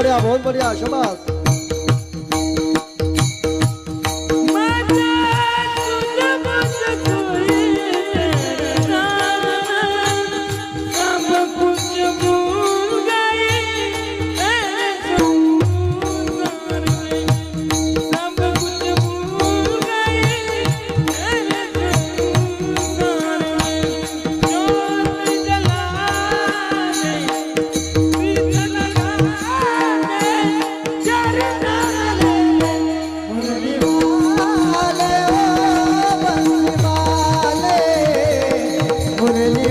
बढ़िया बहुत बढ़िया शबाश मुरली